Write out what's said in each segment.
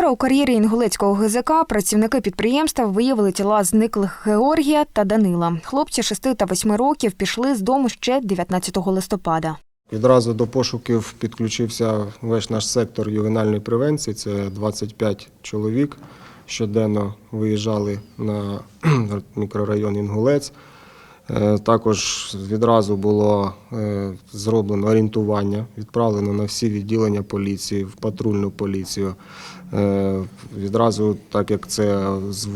Вчора у кар'єрі інгулецького ГЗК працівники підприємства виявили тіла зниклих Георгія та Данила. Хлопці 6 та 8 років пішли з дому ще 19 листопада. Відразу до пошуків підключився весь наш сектор ювенальної превенції. Це 25 чоловік. Щоденно виїжджали на мікрорайон Інгулець. Е, Також відразу було е, зроблено орієнтування, відправлено на всі відділення поліції, в патрульну поліцію. Е, Відразу, так як це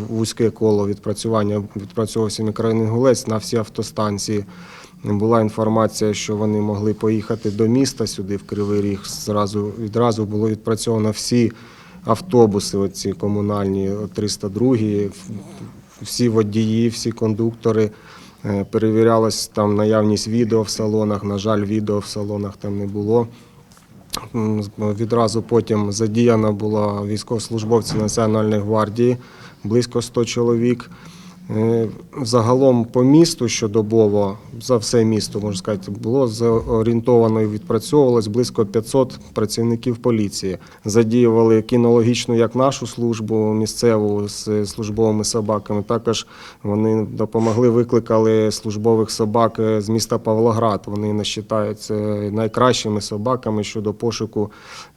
вузьке коло відпрацювання, відпрацьовувався мікрорайон Інгулець на всі автостанції. Була інформація, що вони могли поїхати до міста сюди, в Кривий Ріг. Зразу, відразу було відпрацьовано всі автобуси, оці комунальні, 302, всі водії, всі кондуктори. Е, Перевірялась там наявність відео в салонах. На жаль, відео в салонах там не було. Відразу потім задіяна була військовослужбовці Національної гвардії, близько 100 чоловік. Е, Загалом по місту щодобово, за все місто, можна сказати, було зорієнтовано і відпрацьовувалось близько 500 працівників поліції. Задіювали кінологічну як нашу службу місцеву з службовими собаками. Також вони допомогли, викликали службових собак е, з міста Павлоград. Вони не вважаються найкращими собаками щодо пошуку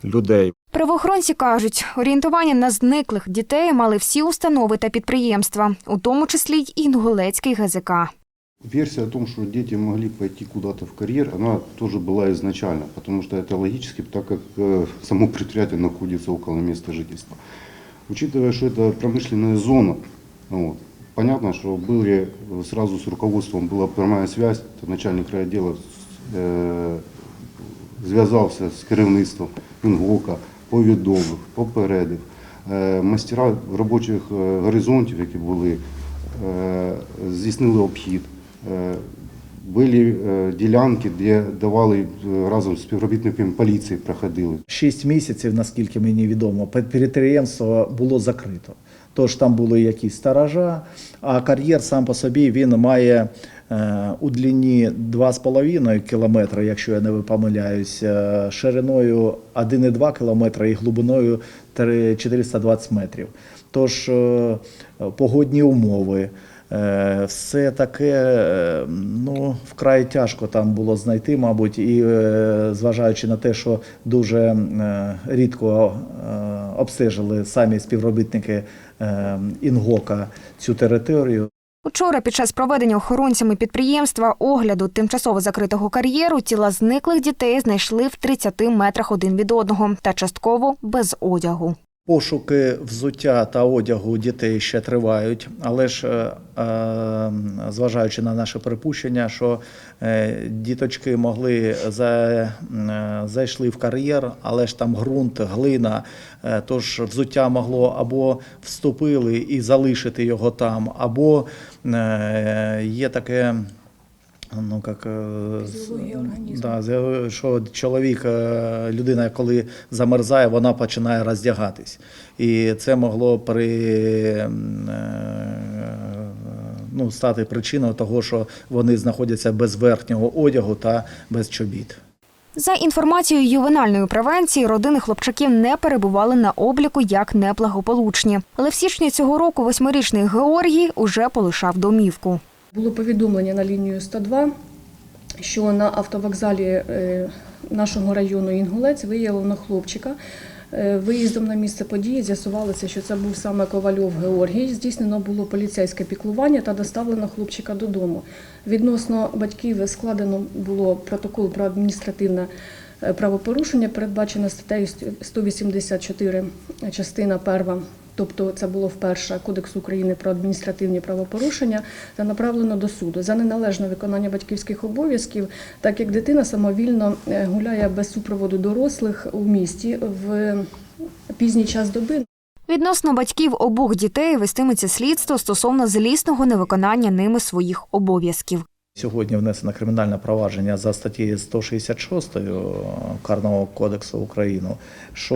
людей. Правоохоронці кажуть, орієнтування на зниклих дітей мали всі установи та підприємства, у тому числі й інгулецький ГЗК. Версия о том, что дети могли пойти куда-то в карьер, она тоже была изначально, потому что это логически, так как э, само предприятие находится около места жительства. Учитывая, что это промышленная зона, вот, понятно, что были э, сразу с руководством была прямая связь, это начальник райотдела э, зв'язався з керівництвом Інгока, повідомив, попередив. Е, Мастера робочих е, горизонтів, які були, е, здійснили обхід. Були ділянки, де давали разом з співробітниками поліції проходили. Шість місяців, наскільки мені відомо, підприємство було закрито. Тож там були якісь сторожа, а кар'єр сам по собі він має е, у длині 2,5 кілометри, якщо я не помиляюсь, е, шириною 1,2 кілометри і глибиною 420 метрів. Тож е, погодні умови. Все таке, ну, вкрай тяжко там було знайти, мабуть, і зважаючи на те, що дуже рідко обстежили самі співробітники е, Інгока цю територію. Учора під час проведення охоронцями підприємства огляду тимчасово закритого кар'єру тіла зниклих дітей знайшли в 30 метрах один від одного та частково без одягу. Пошуки взуття та одягу дітей ще тривають, але ж е, е, зважаючи на наше припущення, що е, діточки могли за, зайшли в кар'єр, але ж там ґрунт, глина, тож взуття могло або вступили і залишити його там, або є таке. Ну, як, е, да, що чоловік, е, людина, коли замерзає, вона починає роздягатись. І це могло при, е, ну, стати причиною того, що вони знаходяться без верхнього одягу та без чобіт. За інформацією ювенальної превенції, родини хлопчаків не перебували на обліку як неблагополучні. Але в січні цього року восьмирічний Георгій уже полишав домівку. Було повідомлення на лінію 102, що на автовокзалі е, нашого району Інгулець виявлено хлопчика. Е, Виїздом на місце події з'ясувалося, що це був саме Ковальов Георгій. Здійснено було поліцейське піклування та доставлено хлопчика додому. Відносно батьків складено було протокол про адміністративне е, правопорушення, передбачено статтею 184, частина перша. Тобто це було вперше Кодекс України про адміністративні правопорушення та направлено до суду за неналежне виконання батьківських обов'язків, так як дитина самовільно е, гуляє без супроводу дорослих у місті в пізній час доби. Відносно батьків обох дітей вестиметься слідство стосовно злісного невиконання ними своїх обов'язків. Сьогодні внесено кримінальне провадження за статтею 166 Карного кодексу України, що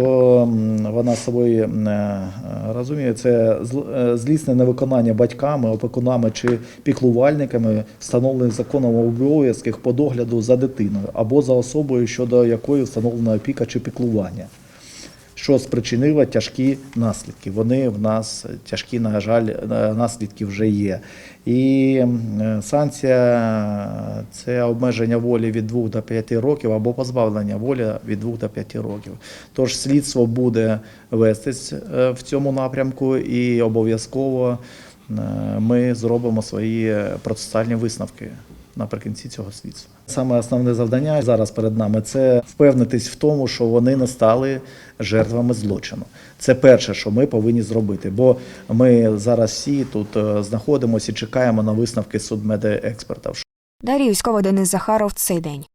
вона собою е, розуміє, це е, злісне невиконання батьками, опікунами чи піклувальниками встановлених законом обов'язків по догляду за дитиною або за особою, щодо якої встановлена опіка чи піклування. Що спричинило тяжкі наслідки. Вони в нас тяжкі, на жаль, е, наслідки вже є. І е, санкція це обмеження волі від 2 до 5 років або позбавлення волі від 2 до 5 років. Тож слідство буде вестись е, в цьому напрямку і обов'язково ми зробимо свої процесуальні висновки наприкінці цього слідства. Саме основне завдання зараз перед нами це впевнитись в тому, що вони не стали жертвами злочину. Це перше, що ми повинні зробити, бо ми зараз всі тут е, знаходимося і чекаємо на висновки судмедекспертів. Дарій військово Денис Захаров. Цей день.